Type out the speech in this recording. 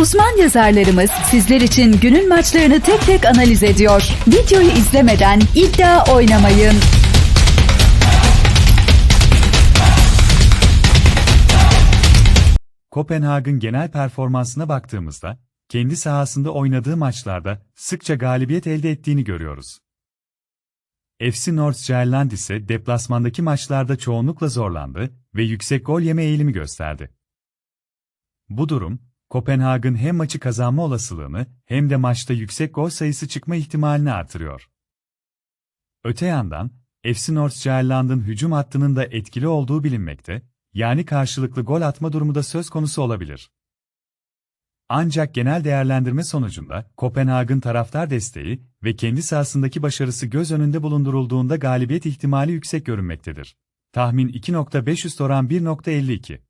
Uzman yazarlarımız sizler için günün maçlarını tek tek analiz ediyor. Videoyu izlemeden iddia oynamayın. Kopenhag'ın genel performansına baktığımızda, kendi sahasında oynadığı maçlarda sıkça galibiyet elde ettiğini görüyoruz. FC Nordsjælland ise deplasmandaki maçlarda çoğunlukla zorlandı ve yüksek gol yeme eğilimi gösterdi. Bu durum, Kopenhag'ın hem maçı kazanma olasılığını hem de maçta yüksek gol sayısı çıkma ihtimalini artırıyor. Öte yandan, FC Nordsjælland'ın hücum hattının da etkili olduğu bilinmekte, yani karşılıklı gol atma durumu da söz konusu olabilir. Ancak genel değerlendirme sonucunda Kopenhag'ın taraftar desteği ve kendi sahasındaki başarısı göz önünde bulundurulduğunda galibiyet ihtimali yüksek görünmektedir. Tahmin 2.5 oran 1.52.